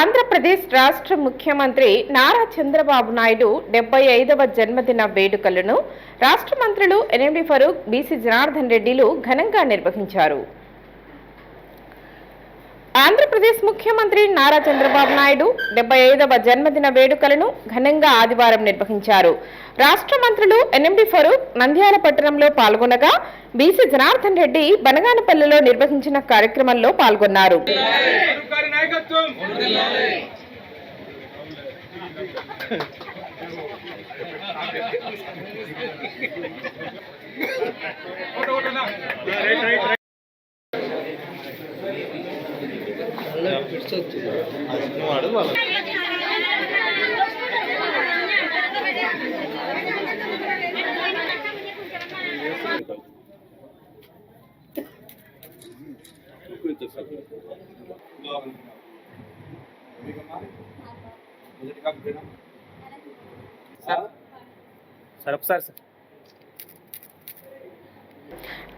ఆంధ్రప్రదేశ్ రాష్ట్ర ముఖ్యమంత్రి నారా చంద్రబాబు నాయుడు డెబ్బై ఐదవ జన్మదిన వేడుకలను రాష్ట్ర మంత్రులు ఎన్ఎండి ఫరూక్ బీసీ జనార్దన్ రెడ్డిలు ఘనంగా నిర్వహించారు. ఆంధ్రప్రదేశ్ ముఖ్యమంత్రి నారా చంద్రబాబు నాయుడు డెబ్బై ఐదవ జన్మదిన వేడుకలను ఘనంగా ఆదివారం నిర్వహించారు. రాష్ట్ర మంత్రులు ఎన్ఎండి ఫరూక్ నంద్యాల పట్టణంలో పాల్గొనగా బీసీ జనార్దన్ రెడ్డి బనగానపల్లిలో నిర్వహించిన కార్యక్రమంలో పాల్గొన్నారు. గారి నాయకత్వం photo కొట్టనా? Right, right, right. Sir ఒకసారి సార్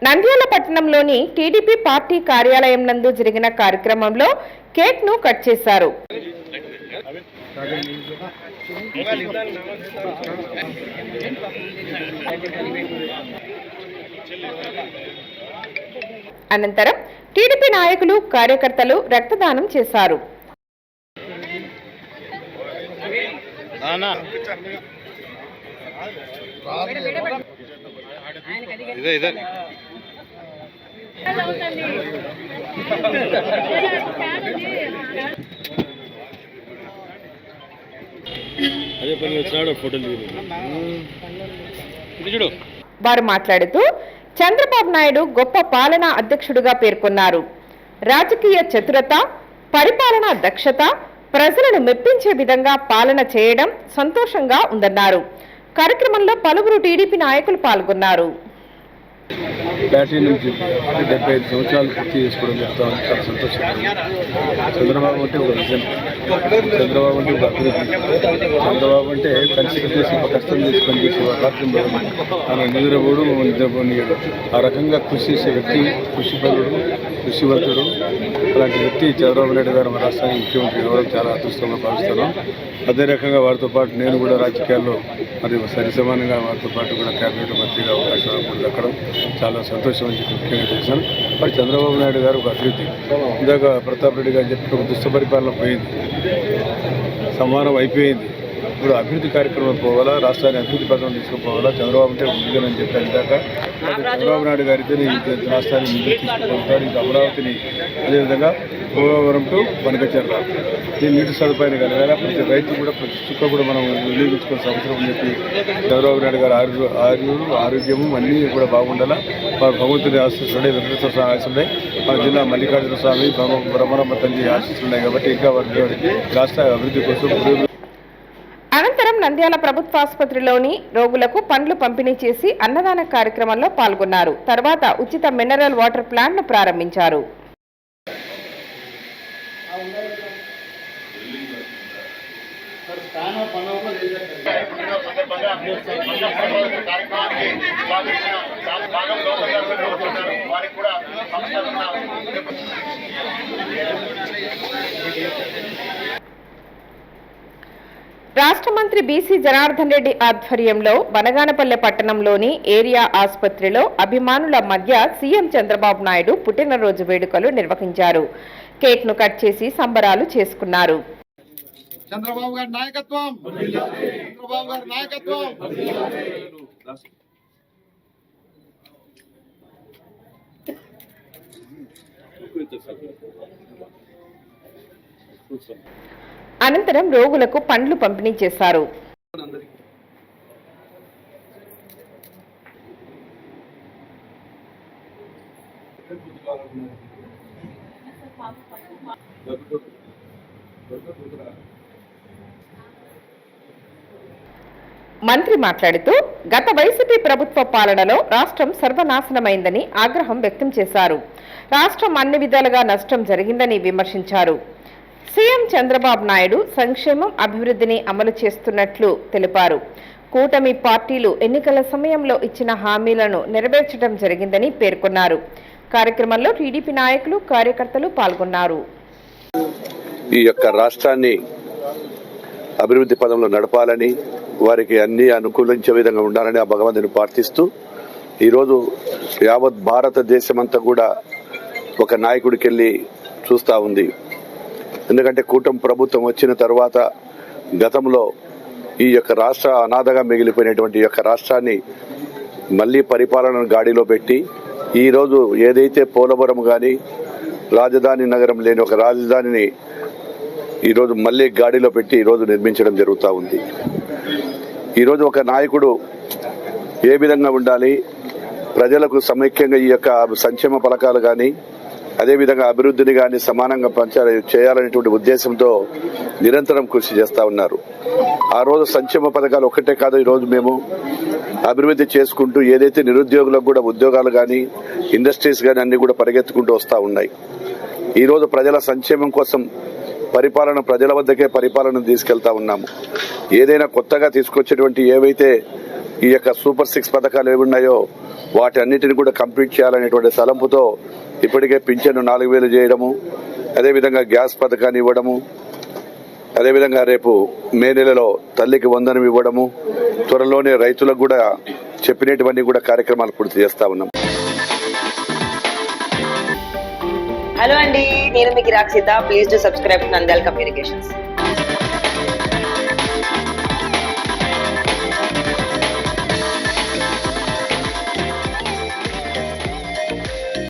నంద్యాల పట్టణంలోని టీడీపీ పార్టీ కార్యాలయం నందు జరిగిన కార్యక్రమంలో కేక్ను కట్ చేశారు. అనంతరం టీడీపీ నాయకులు కార్యకర్తలు రక్తదానం చేశారు. ఇదే ఇదే. వారు మాట్లాడుతూ చంద్రబాబు నాయుడు గొప్ప పాలనా అధ్యక్షుడిగా పేర్కొన్నారు. రాజకీయ చతురత పరిపాలనా దక్షత ప్రజలను మెప్పించే విధంగా పాలన చేయడం సంతోషంగా ఉందన్నారు. కార్యక్రమంలో పలువురు టీడీపీ నాయకులు పాల్గొన్నారు. బ్యాటరీ నుంచి డెబ్బై ఐదు సంవత్సరాలు పూర్తి చేసుకోవడం చెప్తా ఉంది చాలా సంతోషంగా చంద్రబాబు అంటే ఒక విజన్. చంద్రబాబు అంటే ఒక అభివృద్ధి. చంద్రబాబు అంటే కలిసి చేసి ఒక కష్టం చేసి పనిచేసే ఒక రాష్ట్రంలో తన నిద్రపోడు నిద్రపోనీయడు. ఆ రకంగా కృషి చేసే వ్యక్తి కృషిపరుడు కృషివంతుడు అలాంటి వ్యక్తి చంద్రబాబు నాయుడు గారు మన రాష్ట్రానికి ముఖ్యమంత్రి కావడం చాలా అదృష్టంగా భావిస్తున్నాం. అదే రకంగా వారితో పాటు నేను కూడా రాజకీయాల్లో మరి సరి సమానంగా వారితో పాటు కూడా క్యాబినెట్ మంత్రిగా అవకాశం కూడా దక్కడం చాలా సంతోషం అని చెప్పి ముఖ్యంగా చేశాను. మరి చంద్రబాబు నాయుడు గారు ఒక అభివృద్ధి ఇందాక ప్రతాప్ రెడ్డి గారు చెప్పిన ఒక దుష్ట పరిపాలన పోయింది. సమానం అయిపోయింది. ఇప్పుడు అభివృద్ధి కార్యక్రమం పోవాలా? రాష్ట్రాన్ని అభివృద్ధి పథకం తీసుకుపోవాలా? చంద్రబాబు అంటే అని చెప్పాను ఇందాక. చంద్రబాబు నాయుడు గారితో ఈ రాష్ట్రాన్ని ముందుకు తీసుకుపోతాడు ఇంకా అమరావతిని అదేవిధంగా పోలవరం టు వనకచర్ల ఈ నీటి సదుపాయాన్ని కలగాల? ప్రతి రైతు కూడా ప్రతి చుక్క కూడా మనం వినియోగించుకోవాల్సిన అవసరం అని చెప్పి చంద్రబాబు నాయుడు గారు ఆరు ఆరోగ్యం ఆరోగ్యము అన్నీ కూడా బాగుండాలా? వారు భగవంతుని ఆశిస్తున్నాయి వెంకటేశ్వర స్వామి ఆశిస్తున్నాయి మన జిల్లా మల్లికార్జున స్వామి బ్రహ్మరమ్మ తల్లి ఆశిస్తున్నాయి కాబట్టి ఇంకా వారి రాష్ట్ర అభివృద్ధి కోసం అనంతరం నంద్యాల ప్రభుత్వ ఆసుపత్రిలోని రోగులకు పండ్లు పంపిణీ చేసి అన్నదాన కార్యక్రమంలో పాల్గొన్నారు. తర్వాత ఉచిత మినరల్ వాటర్ ప్లాంట్ను ప్రారంభించారు రాష్ట్ర మంత్రి బీసీ జనార్దన్ రెడ్డి ఆధ్వర్యంలో వనగానపల్లె పట్టణంలోని ఏరియా ఆసుపత్రిలో అభిమానుల మధ్య సీఎం చంద్రబాబు నాయుడు పుట్టినరోజు వేడుకలు నిర్వహించారు. కేక్ను కట్ చేసి సంబరాలు చేసుకున్నారు. చంద్రబాబు గారి నాయకత్వం! చంద్రబాబు గారి నాయకత్వం! అనంతరం రోగులకు పండ్లు పంపిణీ చేశారు. మంత్రి మాట్లాడుతూ గత వైసీపీ ప్రభుత్వ పాలనలో రాష్ట్రం సర్వనాశనమైందని ఆగ్రహం వ్యక్తం చేశారు. రాష్ట్రం అన్ని విధాలుగా నష్టం జరిగిందని విమర్శించారు. సీఎం చంద్రబాబు నాయుడు సంక్షేమం అభివృద్ధిని అమలు చేస్తున్నట్లు తెలిపారు. కూటమి పార్టీలు ఎన్నికల సమయంలో ఇచ్చిన హామీలను నెరవేర్చడం జరిగిందని పేర్కొన్నారు. కార్యక్రమంలో టీడీపీ నాయకులు కార్యకర్తలు పాల్గొన్నారు. ఈ యొక్క రాష్ట్రాన్ని అభివృద్ధి పదంలో నడపాలని వారికి అన్ని అనుకూలించే విధంగా ఉండాలని ఆ భగవంతుని ప్రార్థిస్తూ ఈరోజు యావత్ భారతదేశమంతా కూడా ఒక నాయకుడికి వెళ్ళి చూస్తూ ఉంది. ఎందుకంటే కూటమి ప్రభుత్వం వచ్చిన తర్వాత గతంలో ఈ యొక్క రాష్ట్ర అనాథగా మిగిలిపోయినటువంటి యొక్క రాష్ట్రాన్ని మళ్ళీ పరిపాలన గాడిలో పెట్టి ఈరోజు ఏదైతే పోలవరం కానీ రాజధాని నగరం లేని ఒక రాజధానిని ఈరోజు మళ్ళీ గాడిలో పెట్టి ఈరోజు నిర్మించడం జరుగుతూ ఉంది. ఈరోజు ఒక నాయకుడు ఏ విధంగా ఉండాలి ప్రజలకు సమైక్యంగా ఈ యొక్క సంక్షేమ పథకాలు కానీ అదేవిధంగా అభివృద్ధిని కానీ సమానంగా పంచాల చేయాలనేటువంటి ఉద్దేశంతో నిరంతరం కృషి చేస్తూ ఉన్నారు. ఆ రోజు సంక్షేమ పథకాలు ఒక్కటే కాదు ఈరోజు మేము అభివృద్ధి చేసుకుంటూ ఏదైతే నిరుద్యోగులకు కూడా ఉద్యోగాలు కానీ ఇండస్ట్రీస్ కానీ అన్ని కూడా పరిగెత్తుకుంటూ వస్తూ ఉన్నాయి. ఈరోజు ప్రజల సంక్షేమం కోసం పరిపాలన ప్రజల వద్దకే పరిపాలన తీసుకెళ్తా ఉన్నాము. ఏదైనా కొత్తగా తీసుకొచ్చేటువంటి ఏవైతే ఈ యొక్క సూపర్ సిక్స్ పథకాలు ఏవి ఉన్నాయో వాటి అన్నిటిని కూడా కంప్లీట్ చేయాలనేటువంటి తలంపుతో ఇప్పటికే పింఛను నాలుగు వేలు చేయడము అదేవిధంగా గ్యాస్ పథకాన్ని ఇవ్వడము అదేవిధంగా రేపు మే నెలలో తల్లికి వందనం ఇవ్వడము త్వరలోనే రైతులకు కూడా చెప్పినటువంటి కూడా కార్యక్రమాలు పూర్తి చేస్తా ఉన్నాం. హలో అండి నేను మీకు Rakshita. Please to subscribe Nandal communications